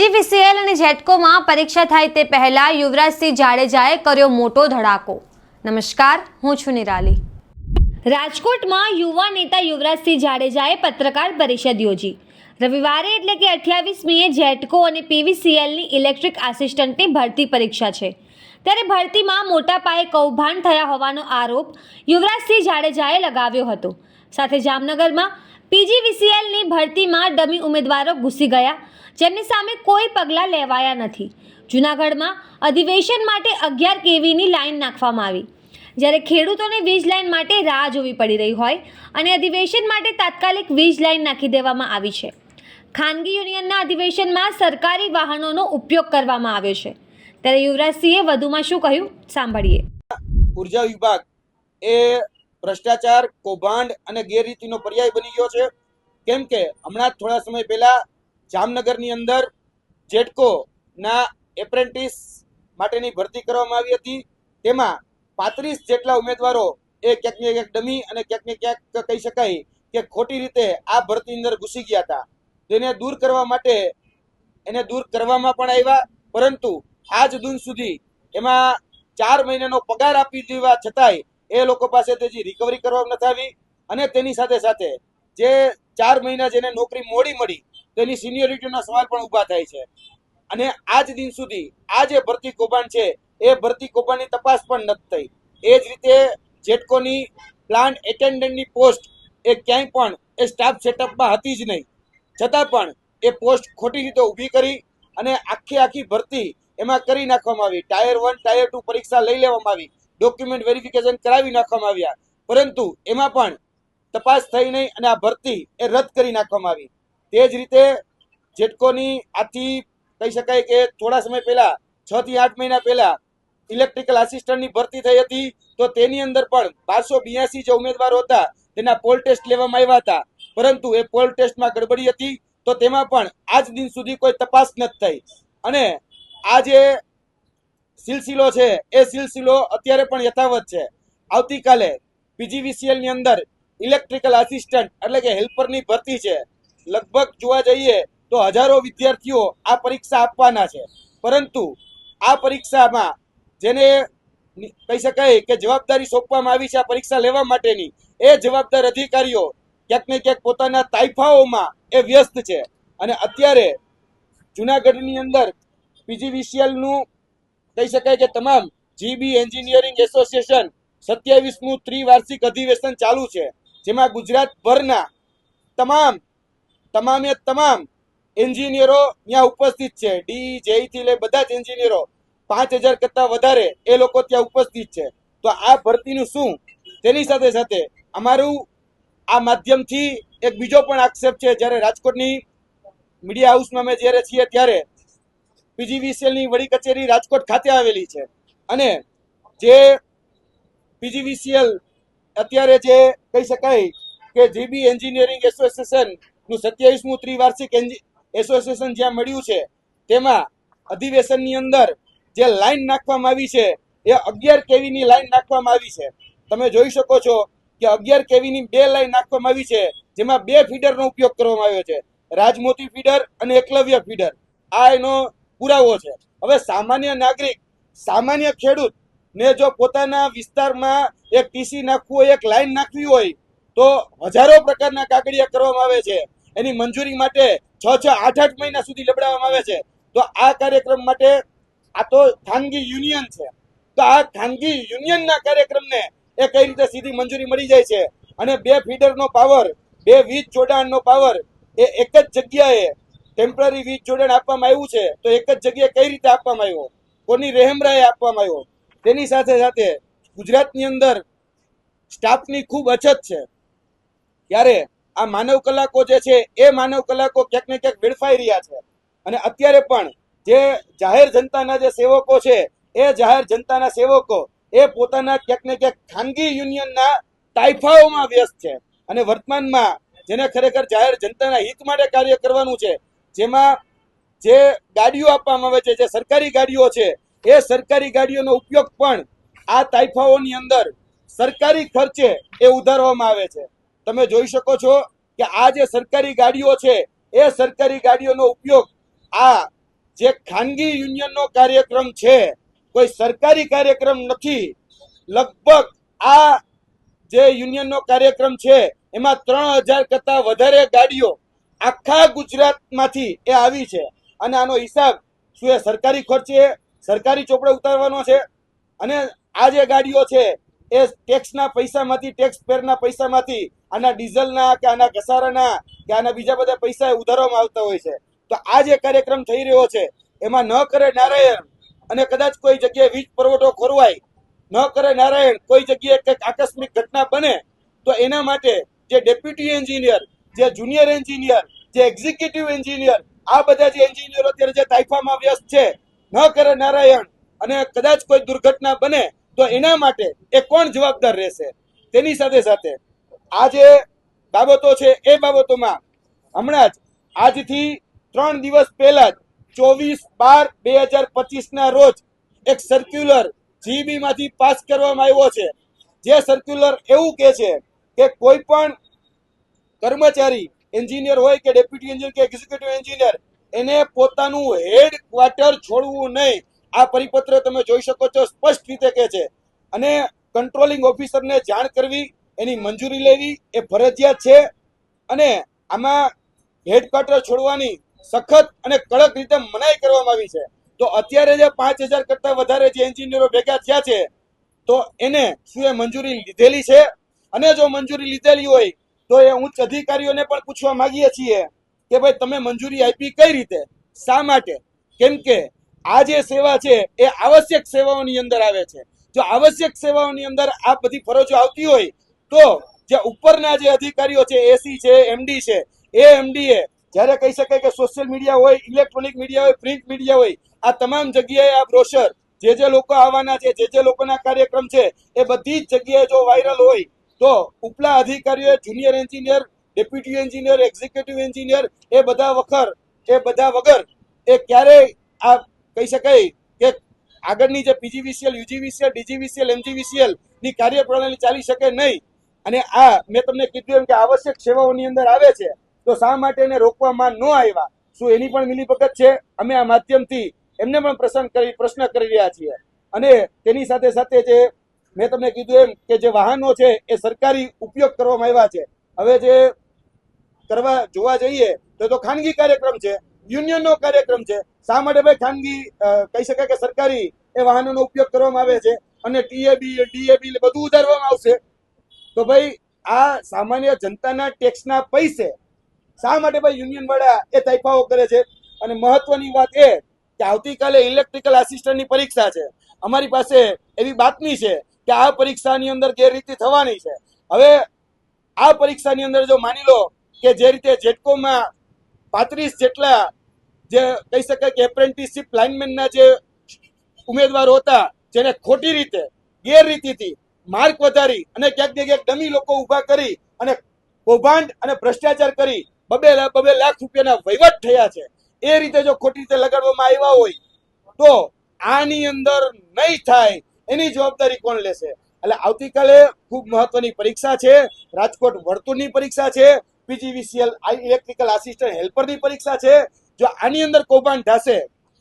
PGVCL અને જેટકોમાં પરીક્ષા થાય તે પહેલા યુવરાજસિંહ જાડેજાએ કર્યો મોટો ધડાકો. નમસ્કાર, હું છું નિરાલી. રાજકોટમાં યુવા નેતા યુવરાજસિંહ જાડેજાએ પત્રકાર પરિષદ યોજી. રવિવારે એટલે કે અઠ્યાવીસમીએ જેટકો અને પીવીસીએલની ઇલેક્ટ્રિક આસિસ્ટન્ટની ભરતી પરીક્ષા છે. ત્યારે ભરતીમાં મોટા પાયે કૌભાંડ થયા હોવાનો આરોપ યુવરાજસિંહ જાડેજાએ લગાવ્યો હતો. સાથે જામનગરમાં પીજીવીસીએલની ભરતીમાં ડમી ઉમેદવારો ઘૂસી ગયા. જેમની સામે કોઈ પગલાં લેવાયા નથી. જૂનાગઢમાં અધિવેશન માટે અગિયાર કેવીની લાઈન નાખવામાં આવી. જ્યારે ખેડૂતોને વીજ લાઈન માટે રાહ જોવી પડી રહી હોય અને અધિવેશન માટે તાત્કાલિક વીજ લાઈન નાખી દેવામાં આવી છે. ખાનગી યુનિયનના અધિવેશનમાં સરકારી વાહનોનો ઉપયોગ કરવામાં આવ્યો છે. ત્યારે યુવરાજસિંહે વધુમાં શું કહ્યું? સાંભળીએ. ઊર્જા વિભાગ એ ભ્રષ્ટાચાર, કૌભાંડ અને ગેરરીતિનો પર્યાય બની ગયો છે. કેમ કે હમણાં થોડા સમય પહેલા જામનગરની અંદર જેટકો ના એપ્રેન્ટિસ માટેની ભરતી કરવામાં આવી હતી. તેમાં પાંત્રીસ જેટલા ઉમેદવારો એ ક્યાંક ને ક્યાંક ડમી અને ક્યાંક ને ક્યાંક કહી શકાય કે ખોટી રીતે આ ભરતી અંદર ઘૂસી ગયા હતા. તેને દૂર કરવા માટે એને દૂર કરવામાં પણ આવ્યા, પરંતુ આજ દિન સુધી એમાં ચાર મહિનાનો પગાર આપી દેવા છતાંય એ લોકો પાસે તેજી રિકવરી કરવા નથી આવી અને તેની સાથે સાથે જે ચાર મહિના જેને નોકરી મોડી મળી તેની સિનિયોરિટીના સવાલ પણ ઊભા થાય છે. અને આજ દિન સુધી આ જે ભરતી કૌભાંડ છે, એ ભરતી કૌભાંડની તપાસ પણ નથી થઈ. એ જ રીતે જેટકોની પ્લાન્ટ એટેન્ડન્ટની પોસ્ટ એ ક્યાંય પણ, એ સ્ટાફ સેટઅપમાં હતી જ નહીં. છતાં પણ એ પોસ્ટ ખોટી રીતે ઊભી કરી અને આખી આખી ભરતી એમાં કરી નાખવામાં આવી. ટાયર વન ટાયર ટુ પરીક્ષા લઈ લેવામાં આવી. ડોક્યુમેન્ટ વેરિફિકેશન કરાવી નાખવામાં આવ્યા. પરંતુ એમાં પણ તપાસ થઈ નહીં અને આ ભરતી એ રદ કરી નાખવામાં આવી. તે જ રીતે જેટકોની આથી કહી શકાય કે થોડા સમય પહેલા, છ થી આઠ મહિના પહેલા ઇલેક્ટ્રિકલ આસિસ્ટન્ટની ભરતી થઈ હતી, તો તેની અંદર પણ બારસો બ્યાસી જે ઉમેદવારો હતા, તેના પોલ ટેસ્ટ લેવામાં આવ્યા હતા. પરંતુ એ પોલ ટેસ્ટમાં ગડબડી હતી, તો તેમાં પણ આજ દિન સુધી કોઈ તપાસ નથી થઈ. અને આ જે સિલસિલો છે. એ સિલસિલો અત્યારે પણ યથાવત છે. આવતીકાલે પીજીવીસીએલની અંદર ઇલેક્ટ્રિકલ આસિસ્ટન્ટ એટલે કે હેલ્પરની ભરતી છે. લગભગ જોવા જઈએ તો હજારો વિદ્યાર્થીઓ આ પરીક્ષા આપવાના છે. પરંતુ આ પરીક્ષામાં જેને કહી શકાય કે જવાબદારી સોંપવામાં આવી છે આ પરીક્ષા લેવા માટેની, એ જવાબદાર અધિકારીઓ ક્યાંક ને ક્યાંક પોતાના તાઇફાઓમાં એ વ્યસ્ત છે. અને અત્યારે જુનાગઢની અંદર પીજીવીસીએલનું કહી શકાય કે તમામ જીબી એન્જિનિયરિંગ એસોસિએશન સત્યાવીસમું ત્રિવાર્ષિક અધિવેશન ચાલુ છે, જેમાં ગુજરાતભરના તમામ, તમામે તમામ એન્જિનિયરો ત્યાં ઉપસ્થિત છે. ડી જેઈ થી લઈ બધા જ એન્જિનિયરો પાંચ હજાર કરતા વધારે એ લોકો ત્યાં ઉપસ્થિત છે. તો આ ભરતીનું શું? તેની સાથે સાથે અમારું આ માધ્યમથી એક બીજો પણ આક્ષેપ છે, જ્યારે રાજકોટની મીડિયા હાઉસમાં અમે જ્યારે છીએ ત્યારે પીજીવીસીએલની વડી કચેરી રાજકોટ ખાતે આવેલી છે. અને જે પીજીવીસીએલ અત્યારે જે કહી શકાય કે જીબી એન્જિનિયરિંગ એસોસિએશનનું સત્યાવીસમું ત્રિવાર્ષિક એસોસિએશન જ્યાં મળ્યું છે, તેમાં અધિવેશનની અંદર જે લાઈન નાખવામાં આવી છે, એ અગિયાર કેવી ની લાઈન નાખવામાં આવી છે. તમે જોઈ શકો છો કે અગિયાર કેવી ની બે લાઈન નાખવામાં આવી છે, જેમાં બે ફીડરનો ઉપયોગ કરવામાં આવ્યો છે. રાજમોતી ફીડર અને એકલવ્ય ફીડર. આ એનો પુરાવો છે. હવે સામાન્ય નાગરિક, સામાન્ય ખેડૂત ને જો પોતાના વિસ્તારમાં એક ટીસી નાખવું હોય, એક લાઈન નાખવી હોય, તો હજારો પ્રકારના કાગળિયા કરવામાં આવે છે. એની મંજૂરી માટે છ છ, આઠ આઠ મહિના સુધી લબડાવવામાં આવે છે. તો આ કાર્યક્રમ માટે આ તો ખાનગી યુનિયન છે. તો આ ખાનગી યુનિયનના કાર્યક્રમને એ કઈ રીતે સીધી મંજૂરી મળી જાય છે? અને બે ફીડરનો પાવર, બે વીજ જોડાણનો પાવર એ એક જ જગ્યાએ ટેમ્પરરી વીજ જોડાણ આપવામાં આવ્યું છે, તો એક જ જગ્યાએ કઈ રીતે આપવામાં આવ્યો? કોની રહેમરાએ આપવામાં આવ્યો? તેની સાથે સાથે ગુજરાતની અંદર સ્ટાફની ખૂબ અછત છે. ત્યારે આ માનવ કલાકો જે છે, એ માનવ કલાકો ક્યાંક ને ક્યાંક વેડફાઈ રહ્યા છે. અને અત્યારે પણ જે જાહેર જનતાના જે સેવકો છે, એ જાહેર જનતાના સેવકો, એ પોતાના ક્યાંક ને ક્યાંક ખાનગી યુનિયનના તાઇફાઓમાં વ્યસ્ત છે. અને વર્તમાનમાં જેને ખરેખર જાહેર જનતાના હિત માટે કાર્ય કરવાનું છે જેમાં જે ગાડીઓ આપવામાં આવે છે, જે સરકારી ગાડીઓ છે, એ સરકારી ગાડીઓનો ઉપયોગ પણ આ તાઇફાઓની અંદર સરકારી ખર્ચે એ ઉધારવામાં આવે છે. તમે જોઈ શકો છો કે આ જે સરકારી ગાડીઓ છે, એ સરકારી ગાડીઓનો ઉપયોગ આ જે ખાનગી યુનિયનનો કાર્યક્રમ છે, કોઈ સરકારી કાર્યક્રમ નથી. લગભગ આ જે યુનિયનનો કાર્યક્રમ છે, એમાં ત્રણ હજાર કરતા વધારે ગાડીઓ આખા ગુજરાતમાંથી એ આવી છે. અને આનો હિસાબ શું એ સરકારી ખર્ચે સરકારી ચોપડે ઉતારવાનો છે? અને આ જે ગાડીઓ છે, એ ટેક્સના પૈસામાંથી ટેક્સ પેરના પૈસામાંથી, આના ડીઝલના કે આના ઘસારાના કે આના બીજા બધા પૈસા ઉધારવામાં આવતા હોય છે. તો આ જે કાર્યક્રમ થઈ રહ્યો છે, એમાં ન કરે નારાયણ અને કદાચ કોઈ જગ્યાએ વીજ પુરવઠો ખોરવાય, ન કરે નારાયણ, કોઈ જગ્યાએ કંઈક આકસ્મિક ઘટના બને, તો એના માટે જે ડેપ્યુટી એન્જિનિયર જે જુનિયર એન્જિનિયર જે એક્ઝિક્યુટિવ એન્જિનિયર આ બધા જે એન્જિનિયરો અત્યારે જે તાઇફામાં વ્યસ્ત છે, ન કરે નારાયણ અને કદાચ કોઈ દુર્ઘટના બને, તો એના માટે એ કોણ જવાબદાર રહેશે? તેની સાથે સાથે આ જે બાબતો છે, એ બાબતોમાં હમણાં જ આજથી ત્રણ દિવસ પહેલા જ ચોવીસ બાર બે હજાર પચીસના રોજ એક સર્ક્યુલર જીબીમાંથી પાસ કરવામાં આવ્યો છે. જે સર્ક્યુલર એવું કે છે કે કોઈ પણ કર્મચારી એન્જિનિયર હોય કે ડેપ્યુટી એન્જિનિયર કે એક્ઝિક્યુટિવ એન્જિનિયર એને પોતાનું હેડ ક્વાર્ટર છોડવું નહીં. આ પરિપત્ર તમે જોઈ શકો છો, સ્પષ્ટ રીતે કે છે. અને કંટ્રોલિંગ ઓફિસરને જાણ કરવી, એની મંજૂરી લેવી, એ ફરજિયાત છે. અને આમાં હેડક્વાર્ટર છોડવાની સખત અને કડક રીતે મનાઈ કરવામાં આવી છે. તો અત્યારે જે પાંચ હજાર કરતા વધારે જે એન્જિનિયરો ભેગા થયા છે, તો એને શું એ મંજૂરી લીધેલી છે? અને જો મંજૂરી લીધેલી હોય તો એ ઉચ્ચ અધિકારીઓને પણ પૂછવા માંગીએ છીએ કે ભાઈ, તમે મંજૂરી આપી કઈ રીતે? શા માટે? કેમ કે આ જે સેવા છે એ આવશ્યક સેવાઓની અંદર આવે છે. જો આવશ્યક સેવાઓની અંદર આ બધી ફરજો આવતી હોય, તો જે ઉપરના જે અધિકારીઓ છે, એસી છે, એમડી છે, એ એમડી એ જ્યારે કહી શકાય કે સોશિયલ મીડિયા હોય, ઇલેક્ટ્રોનિક મીડિયા હોય, પ્રિન્ટ મીડિયા હોય, આ તમામ જગ્યાએ આ બ્રોશર, જે જે લોકો આવવાના છે, જે જે લોકોના કાર્યક્રમ છે, એ બધી જ જગ્યાએ જો વાયરલ હોય તો ઉપલા અધિકારીઓ junior engineer deputy engineer executive engineer એ બધા વખર, એ બધા વગર, એ ક્યારેય આ કહી શકાય કે આગળની જે પીજીવીસીએલ, યુજીવીસીએલ, ડીજીવીસીએલ, એમજીવીસીએલની કાર્યપ્રણાલી ચાલી શકે નહીં. અને આ મેં તમને કીધું એમ કે આવશ્યક સેવાઓની અંદર આવે છે, તો શા માટે એને રોકવામાં ન આવ્યા? શું એની પણ મિલીભગત છે? અમે આ માધ્યમથી એમને પણ પ્રસન્ન કરી, પ્રશ્ન કરી રહ્યા છીએ. અને તેની સાથે સાથે જે મેં તમને કીધું એમ કે જે વાહનો છે એ સરકારી ઉપયોગ કરવામાં આવ્યા છે. હવે જે કરવા જોવા જઈએ તો તો ખાનગી કાર્યક્રમ છે, યુનિયનનો કાર્યક્રમ છે. શા માટે ભાઈ ખાનગી કહી શકાય કે સરકારી એ વાહનોનો ઉપયોગ કરવામાં આવે છે અને ટીએબી, ડીએબી બધું ઉધારવામાં આવશે. તો ભાઈ આ સામાન્ય જનતાના ટેક્સના પૈસે શા માટે ભાઈ યુનિયન વાળા એ તૈફાઓ કરે છે? અને મહત્વની વાત એ કે આવતીકાલે ઇલેક્ટ્રિકલ આસિસ્ટન્ટની પરીક્ષા છે. અમારી પાસે એવી બાતમી છે કે આ પરીક્ષાની અંદર ગેરરીતિ થવાની છે. હવે આ પરીક્ષાની અંદર જો માની લો કે જે રીતે જેટકોમાં પાંત્રીસ જેટલા જે કહી શકાય કે એપ્રેન્ટિસશીપ લાઇનમેનના જે ઉમેદવારો હતા, જેને ખોટી રીતે, ગેરરીતિથી માર્ક વધારી અને ક્યાંક ને ડમી લોકો ઊભા કરી અને કૌભાંડ અને ભ્રષ્ટાચાર કરી બબે બબે લાખ રૂપિયાના વહીવટ થયા છે. એ રીતે જો ખોટી રીતે લગાડવામાં આવ્યા હોય, તો આની અંદર નહીં થાય એની જવાબદારી કોણ લેશે? એટલે આવતીકાલે ખૂબ મહત્વની પરીક્ષા છે. રાજકોટ વર્તુળની પરીક્ષા છે. પીજીવીસીએલ ઇલેક્ટ્રિકલ આસિસ્ટન્ટ હેલ્પરની પરીક્ષા છે. જો આની અંદર કૌભાંડ થશે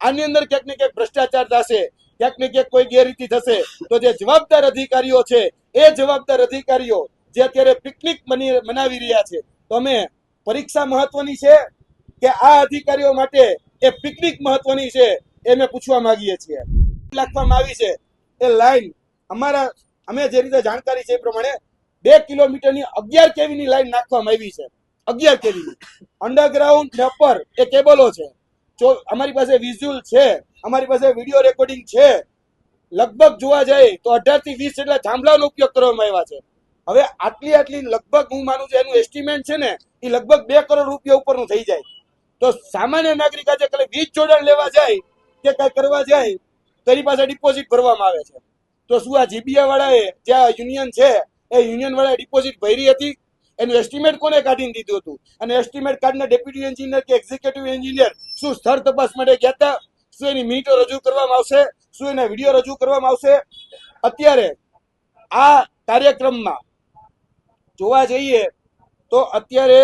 આની અંદર ક્યાંક ને ક્યાંક ભ્રષ્ટાચાર થશે ક્યાંક ને ક્યાંક કોઈ ગેરરીતિ થશે, તો જે જવાબદાર અધિકારીઓ છે, એ જવાબદાર અધિકારીઓ જે અત્યારે પિકનિક મની મનાવી રહ્યા છે, તો અમે પરીક્ષા મહત્વની છે કે આ અધિકારીઓ માટે એ પિકનિક મહત્વની છે, એ અમે પૂછવા માંગીએ છીએ. લખવામાં આવી છે. એ લાઈન અમારા, અમે જે રીતે જાણકારી છે એ પ્રમાણે બે કિલોમીટરની અગિયાર કેવીની લાઈન નાખવામાં આવી છે. અગિયાર કેવીની અંડરગ્રાઉન્ડ ડપર એ કેબલો છે. જો અમારી પાસે વિઝ્યુઅલ છે, અમારી પાસે વીડિયો રેકોર્ડિંગ છે, લગભગ જોવા જાય તો અઢારથી વીસ જેટલા થાંભલાનો ઉપયોગ કરવામાં આવ્યા છે. હવે આટલી આટલી લગભગ હું માનું છું એનું એસ્ટિમેટ છે ને, એ લગભગ બે કરોડ રૂપિયા ઉપરનું થઈ જાય. તો સામાન્ય નાગરિક આજે કાલે વીજ જોડાણ લેવા જાય કે કઈ કરવા જાય તો પાસે ડિપોઝિટ ભરવામાં આવે છે. તો શું આ જીબીઆ વાળાએ જે આ યુનિયન છે, એ યુનિયન વાળાએ ડિપોઝિટ ભરી હતી? એનું એસ્ટિમેટ કોને કાઢીને દીધું હતું? અને એસ્ટિમેટ કાર્ડના ડેપ્યુટી એન્જિનિયર કે એક્ઝિક્યુટિવ એન્જિનિયર શું સ્થળ તપાસ માટે ગયા હતા? શું એની મિનિટો રજૂ કરવામાં આવશે? શું એના વીડિયો રજૂ કરવામાં આવશે? અત્યારે આ કાર્યક્રમમાં જોવા જઈએ તો અત્યારે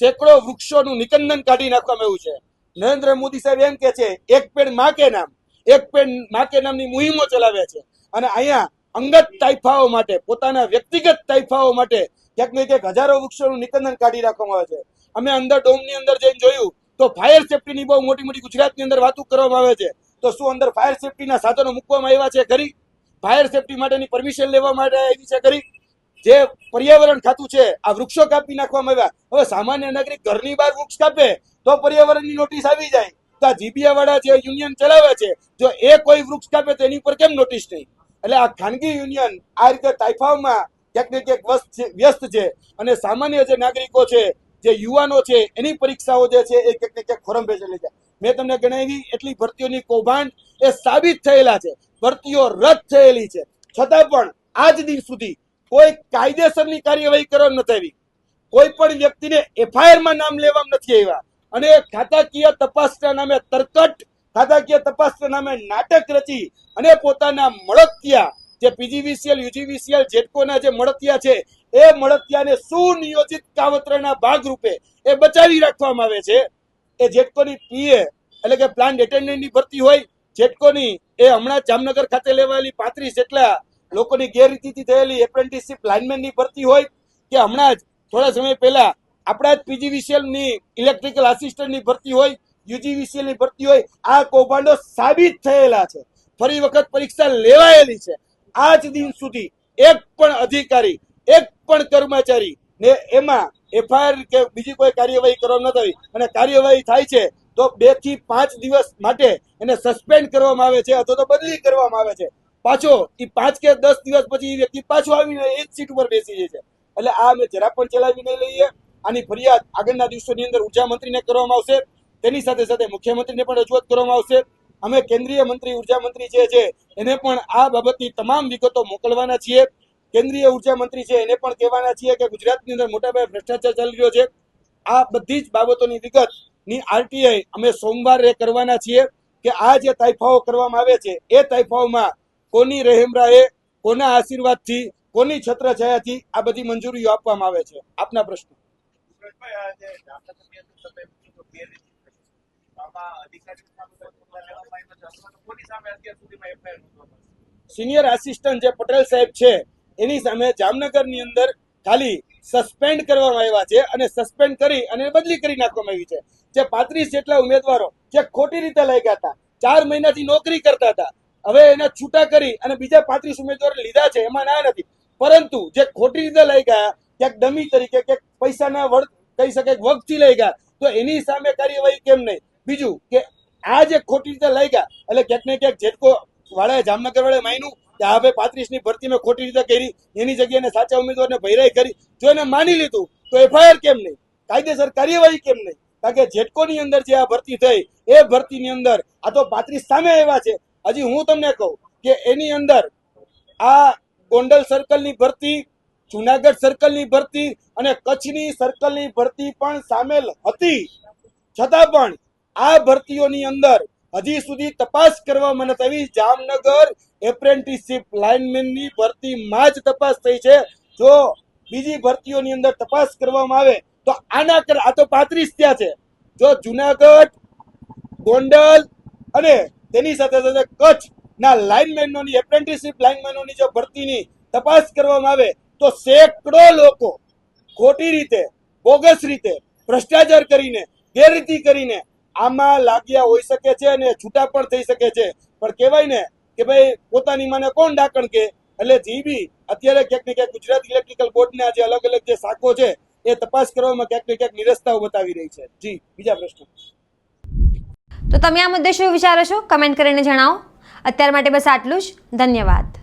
સેંકડો વૃક્ષોનું નિકંદન કાઢી નાખવામાં આવ્યું છે. નરેન્દ્ર મોદી સાહેબ એમ કે છે, એક પેડમાં કે નામ. એક પેન માકે નામની મુહિમો ચલાવે છે. અને અહીંયા અંગત તાઇફાઓ માટે, પોતાના વ્યક્તિગત તાઇફાઓ માટે ક્યાંક ને ક્યાંક હજારો વૃક્ષોનું નિકંદન કાઢી રાખવામાં આવે છે. અમે અંદર ડોમની અંદર જઈને જોયું તો ફાયર સેફટીની બહુ મોટી મોટી ગુજરાતની અંદર વાતો કરવામાં આવે છે. તો શું અંદર ફાયર સેફટીના સાધનો મૂકવામાં આવ્યા છે ખરી? ફાયર સેફટી માટેની પરમિશન લેવા માટે આવી છે ખરી? જે પર્યાવરણ ખાતું છે, આ વૃક્ષો કાપી નાખવામાં આવ્યા. હવે સામાન્ય નાગરિક ઘરની બહાર વૃક્ષ કાપે તો પર્યાવરણની નોટિસ આવી જાય. તો આ વાળા જે યુનિયન ચલાવે છે, જો એ કોઈ વૃક્ષ કાપે તો એની ઉપર કેમ નોટિસ નહીં? એટલે આ ખાનગી યુનિયન આ રીતે તાઇફાઓમાં ક્યાંક ને ક્યાંક વ્યસ્ત છે- અને સામાન્ય જે નાગરિકો છે, જે યુવાનો છે, એની પરીક્ષાઓ જે છે, એ ક્યાંક ને ક્યાંક ખોરંભે ચલી છે મેં તમને ગણાવી એટલી ભરતીઓની કૌભાંડ એ સાબિત થયેલા છે. ભરતીઓ રદ થયેલી છે. છતાં પણ આજ દિન સુધી કોઈ કાયદેસરની કાર્યવાહી કરવામાં નથી આવી. કોઈ પણ વ્યક્તિને એફઆઈઆરમાં નામ લેવામાં નથી આવ્યા. અને ખાતાકીય તપાસના નામે તરકટ ખાતાકીય તપાસના નામે નાટક રચી અને પોતાના મળતિયા, જે પીજીવીસીએલ, યુજીવીસીએલ જેટકોના જે મળતિયા છે, એ મળતિયાને સુનિયોજિત કાવતરાના ભાગરૂપે એ બચાવી રાખવામાં આવે છે. એ જેટકોની પીએ, એટલે કે પ્લાન્ટ એટેન્ડન્ટની ભરતી હોય જેટકોની એ હમણાં જામનગર ખાતે લેવાયેલી પાંત્રીસ જેટલા લોકોની ગેરરીતિથી થયેલી એપ્રેન્ટિસશીપ લાઇનમેનની ભરતી હોય, કે હમણાં જ થોડા સમય પહેલા આપણા જ પીજીવીસીએલની ઇલેક્ટ્રિકલ આસિસ્ટન્ટની ભરતી હોય યુજીવીસીએલની ભરતી હોય, આ કૌભાંડો સાબિત થયેલા છે. ફરી વખત પરીક્ષા લેવાયેલી છે. આજ દિન સુધી એક પણ અધિકારી, એક પણ કર્મચારી ને એમાં એફઆઈઆર કે બીજી કોઈ કાર્યવાહી કરવામાં નથી અને કાર્યવાહી થાય છે તો બેથી પાંચ દિવસ માટે એને સસ્પેન્ડ કરવામાં આવે છે અથવા તો બદલી કરવામાં આવે છે. પાછો એ પાંચ કે દસ દિવસ પછી એ વ્યક્તિ પાછો આવીને એ જ સીટ ઉપર બેસી જાય છે. એટલે આ અમે જરા પણ ચલાવી નહીં લઈએ. આની ફરિયાદ આગળના દિવસોની અંદર ઊર્જા મંત્રીને કરવામાં આવશે. તેની સાથે સાથે મુખ્યમંત્રીને પણ રજૂઆત કરવામાં આવશે. અમે કેન્દ્રીય મંત્રી, ઊર્જા મંત્રી જે છે, એને પણ આ બાબતની તમામ વિગતો મોકલવાના છીએ. કેન્દ્રીય ઊર્જા મંત્રી છે, એને પણ કહેવાના છીએ કે ગુજરાતની અંદર મોટાભાઈ ભ્રષ્ટાચાર ચાલી રહ્યો છે. આ બધી જ બાબતોની વિગતની આરટીઆઈ અમે સોમવારે કરવાના છીએ કે આ જે તાઇફાઓ કરવામાં આવે છે, એ તાઇફાઓમાં કોની રહેમરાએ કોના આશીર્વાદથી, કોની છત્રછાયાથી આ બધી મંજૂરીઓ આપવામાં આવે છે. આપના પ્રશ્ન. સિનિયર આસિસ્ટન્ટ જે પટેલ સાહેબ છે, એની સામે જામનગરની અંદર ખાલી સસ્પેન્ડ કરવામાં આવ્યા છે અને સસ્પેન્ડ કરી અને બદલી કરી નાખવામાં આવી છે. જે પાંત્રીસ જેટલા ઉમેદવારો જે ખોટી રીતે લાગ્યા હતા, ચાર મહિનાથી નોકરી કરતા હતા, હવે એના છૂટા કરી અને બીજા પાંત્રીસ ઉમેદવારો લીધા છે, એમાં ના નથી. પરંતુ જે ખોટી રીતે લઈ ગયા ક્યાંક ડમી તરીકે, ક્યાંક પૈસાના વળ કહી શકે વગથી લઈ ગયા. તો એની સામે કાર્યવાહી કેમ નહીં? બીજું કે આ જે ખોટી રીતે લઈ ગયા, એટલે ક્યાંક ને ક્યાંક જેટકો વાળાએ જામનગર વાળાએ માન્યું કે આ ભાઈ પાંત્રીસની ભરતી મેં ખોટી રીતે કરી, એની જગ્યાએ સાચા ઉમેદવારને ભૈરાઈ કરી. જો એને માની લીધું, તો એફઆઈઆર કેમ નહીં? કાયદેસર કાર્યવાહી કેમ નહીં? કારણ કે જેટકોની અંદર જે આ ભરતી થઈ, એ ભરતીની અંદર આ તો પાંત્રીસ સામે એવા છે. હજી હું તમને કહું કે એની અંદર આ ગોંડલ સર્કલની ભરતી જુનાગઢ સર્કલની ભરતી અને કચ્છની સર્કલની ભરતી પણ સામેલ હતી. છતાં પણ આ ભરતીઓની અંદર હજી સુધી તપાસ કરવામાં નથી આવી. જામનગર એપ્રેન્ટિસશીપ લાઇનમેનની ભરતીમાં જ તપાસ થઈ છે. જો બીજી ભરતીઓની અંદર તપાસ કરવામાં આવે, તો આના કર, આ તો પાંત્રીસ ત્યાં છે. જો જુનાગઢ, ગોંડલ અને તેની સાથે સાથે કચ્છ ના લાઇનમેનોની એપ્રેન્ટિસશીપ લાઇનમેનોની જો ભરતીની તપાસ કરવામાં આવે તો સેંકડો લોકો ખોટી રીતે, બોગસ રીતે ભ્રષ્ટાચાર કરીને, ગેરરીતિ કરીને આમાં લાગ્યા હોઈ શકે છે અને છૂટા પણ થઈ શકે છે. પણ કહેવાય ને કે ભાઈ, પોતાની માને કોણ ડાકણ કે? એટલે જીબી અત્યારે ક્યાંક ને ક્યાંક ગુજરાત ઇલેક્ટ્રિકલ બોર્ડના જે અલગ અલગ જે શાખો છે, એ તપાસ કરવામાં ક્યાંક ને ક્યાંક નિરસ્તાઓ બતાવી રહી છે. જી, બીજા પ્રશ્ન. તો તમે આ મુદ્દે શું વિચારો છો? કમેન્ટ કરીને જણાવો. અત્યાર માટે બસ આટલું જ. ધન્યવાદ.